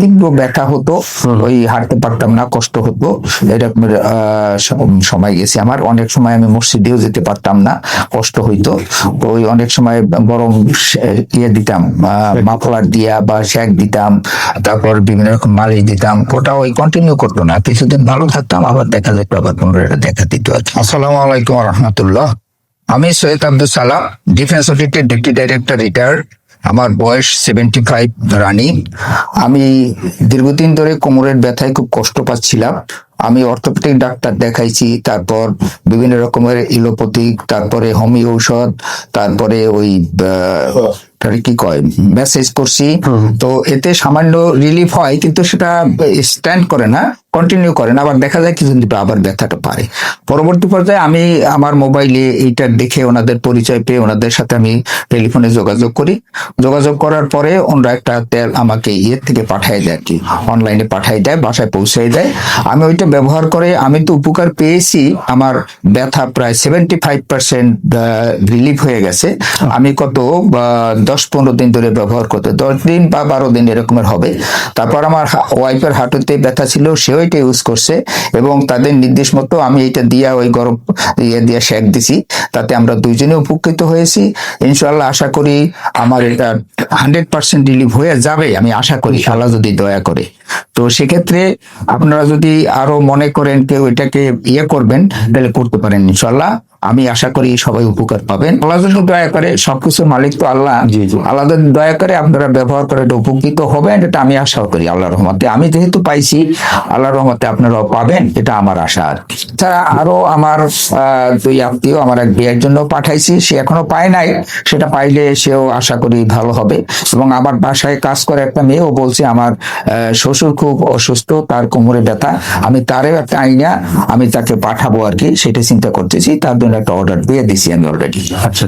তীব্র ব্যথা হতো ওই হাঁটতে পারতাম না কষ্ট হতো। এরকমের সময় গেছে আমার। অনেক সময় আমি মসজিদেও যেতে পারতাম না কষ্ট হইতো। ওই অনেক সময় গরম ইয়ে দিতাম মাফলার দিয়া বা শেক দিতাম তারপর বিভিন্ন রকম মালিশ দিতাম। ওটা ওই কন্টিনিউ করতো না। কিছুদিন ভালো থাকতাম আবার দেখা যেত আবার পুনরায় দেখা দিত। আসসালামু আলাইকুম রহমতুল্লাহ। আমি সৈয়দ আব্দুল সালাম ডিফেন্স অডিটের ডেপুটি ডাইরেক্টর রিটায়ার আমার বয়স সেভেন্টি ফাইভ রানি। আমি দীর্ঘদিন ধরে কোমরের ব্যথায় খুব কষ্ট পাচ্ছিলাম। আমি অর্থোপেডিক ডাক্তার দেখাইছি তারপর বিভিন্ন রকমের ইলোপ্যাথিক তারপরে হোমিও ঔষধ তারপরে ওই কি কয় মেসেজ করছি। তো এতে সামান্য রিলিফ হয় কিন্তু সেটা স্ট্যান্ড করে না কন্টিনিউ করে না। আবার দেখা যায় কিছুদিন আবার ব্যথাটা পারে পরবর্তী পর্যায়ে আমি আমার মোবাইলে এইটা দেখে ওনাদের পরিচয় পেয়ে ওনাদের সাথে আমি টেলিফোনে যোগাযোগ করি। যোগাযোগ করার পরে ওনারা একটা তেল আমাকে ইয়ের থেকে পাঠিয়ে দেয় আর কি অনলাইনে পাঠিয়ে দেয় বাসায় পৌঁছে দেয়। আমি ওইটা ব্যবহার করে, আমি তো উপকার পেয়েছি। আমার ব্যথা প্রায় সেভেন্টি ফাইভ পার্সেন্ট রিলিফ হয়ে গেছে। আমি কত দশ পনেরো দিন ধরে ব্যবহার করতে, দশ দিন বা বারো দিন এরকমের হবে। তারপর আমার ওয়াইফের হাঁটুতে ব্যথা ছিল, সেও এটা ইউজ করছে। এবং তাদের নির্দেশ মতো আমি এটা দিয়া ওই গরম ইয়ে দিয়ে শেক দিছি। তাতে আমরা দুইজনে উপকৃত হয়েছি। ইনশাল্লাহ আশা করি আমার এটা হান্ড্রেড পার্সেন্ট রিলিভ হয়ে যাবে। আমি আশা করি, আল্লাহ যদি দয়া করে। তো সেক্ষেত্রে আপনারা যদি আরও মনে করেন কেউ এটাকে ইয়ে করবেন, তাহলে করতে পারেন ইনশাল্লাহ আমি আশা করি সবাই উপকার পাবেন। আল্লাহ দয়া করে সবকিছুর মালিক তো আল্লাহ। আল্লাহ দয়া করে আপনারা ব্যবহার করে এটা উপকৃত হবেন এটা আমি আশা করি আল্লাহ রহমতে। আমি যেহেতু পাইছি আল্লাহ রহমতে আপনারাও পাবেন এটা আমার আশা আর। তাছাড়া আরও আমার দুই আত্মীয় আমার এক বিয়ের জন্য পাঠাইছি সে এখনও পায় নাই। সেটা পাইলে সেও আশা করি ভালো হবে। এবং আমার বাসায় কাজ করে একটা মেয়েও বলছে আমার আহ, শ্বশুর খুব অসুস্থ তার কোমরে ব্যথা। আমি তারও একটা আইনা আমি তাকে পাঠাবো আর কি। সেটা চিন্তা করতেছি তার জন্য একটা অর্ডার দিয়ে দিছি আমি অলরেডি আচ্ছা।